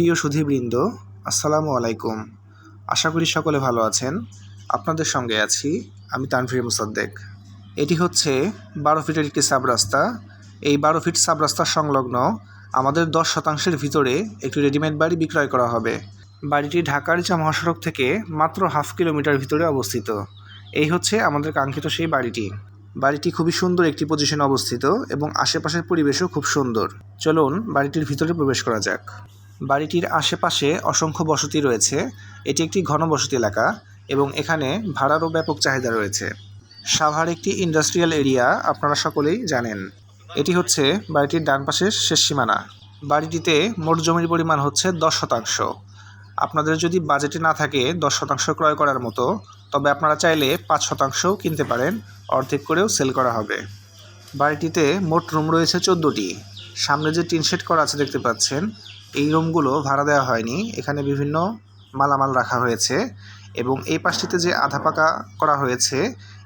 প্রিয় সুধীবৃন্দ, আসসালামু আলাইকুম। আশা করি সকলে ভালো আছেন। আপনাদের সঙ্গে আছি আমি তানভীর মুসাদ্দেক। এটি হচ্ছে বারো ফিটের একটি সাব রাস্তা এই বারো ফিট সাব রাস্তার সংলগ্ন আমাদের দশ শতাংশের ভিতরে একটি রেডিমেড বাড়ি বিক্রয় করা হবে। বাড়িটি ঢাকার চা মহাসড়ক থেকে মাত্র হাফ কিলোমিটার ভিতরে অবস্থিত। এই হচ্ছে আমাদের কাঙ্ক্ষিত সেই বাড়িটি। বাড়িটি খুবই সুন্দর একটি পজিশনে অবস্থিত এবং আশেপাশের পরিবেশও খুব সুন্দর। চলুন বাড়িটির ভিতরে প্রবেশ করা যাক। বাড়িটির আশেপাশে অসংখ্য বসতি রয়েছে। এটি একটি ঘনবসতি এলাকা এবং এখানে ভাড়ারও ব্যাপক চাহিদা রয়েছে। সাভার একটি ইন্ডাস্ট্রিয়াল এরিয়া, আপনারা সকলেই জানেন। এটি হচ্ছে বাড়িটির ডান পাশের শেষ সীমানা। বাড়িটিতে মোট জমির পরিমাণ হচ্ছে দশ শতাংশ। আপনাদের যদি বাজেটে না থাকে দশ শতাংশ ক্রয় করার মতো, তবে আপনারা চাইলে পাঁচ শতাংশও কিনতে পারেন, অর্ধেক করেও সেল করা হবে। বাড়িটিতে মোট রুম রয়েছে চোদ্দোটি। সামনে যে টিন শেড করা আছে দেখতে পাচ্ছেন এই রুমগুলো ভাড়া দেওয়া হয়নি। এখানে বিভিন্ন মালামাল রাখা হয়েছে এবং এই পাশটিতে যে আধা পাকা করা হয়েছে,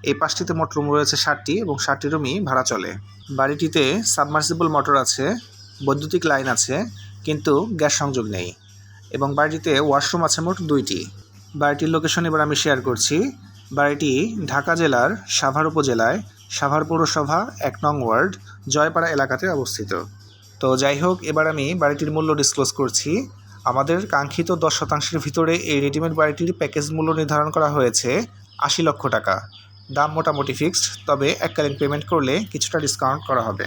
এই পাশটিতে মোট রুম রয়েছে ষাটটি এবং ষাটটি রুমই ভাড়া চলে। বাড়িটিতে সাবমার্সিবল মোটর আছে, বৈদ্যুতিক লাইন আছে, কিন্তু গ্যাস সংযোগ নেই এবং বাড়িটিতে ওয়াশরুম আছে মোট দুইটি। বাড়িটির লোকেশন এবার আমি শেয়ার করছি। বাড়িটি ঢাকা জেলার সাভার উপজেলায়, সাভার পৌরসভা এক নং ওয়ার্ড, জয়পাড়া এলাকাতে অবস্থিত। তো যাই হোক, এবার আমি বাড়িটির মূল্য ডিসক্লোজ করছি। আমাদের কাঙ্ক্ষিত দশ শতাংশের ভিতরে এই রেডিমেড বাড়িটির প্যাকেজ মূল্য নির্ধারণ করা হয়েছে আশি লক্ষ টাকা। দাম মোটামুটি ফিক্সড তবে এককালীন পেমেন্ট করলে কিছুটা ডিসকাউন্ট করা হবে।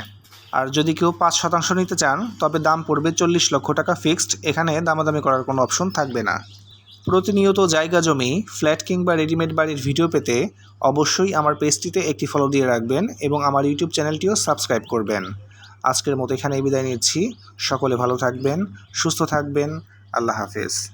আর যদি কেউ পাঁচ শতাংশ নিতে চান, তবে দাম পড়বে চল্লিশ লক্ষ টাকা ফিক্সড এখানে দামাদামি করার কোনো অপশন থাকবে না। প্রতিনিয়ত জায়গা জমি ফ্ল্যাট কিংবা রেডিমেড বাড়ির ভিডিও পেতে অবশ্যই আমার পেজটিতে একটি ফলো দিয়ে রাখবেন এবং আমার ইউটিউব চ্যানেলটিও সাবস্ক্রাইব করবেন। আজকের মতো এখানেই বিদায় নিচ্ছি। সকলে ভালো থাকবেন সুস্থ থাকবেন। আল্লাহ হাফেজ।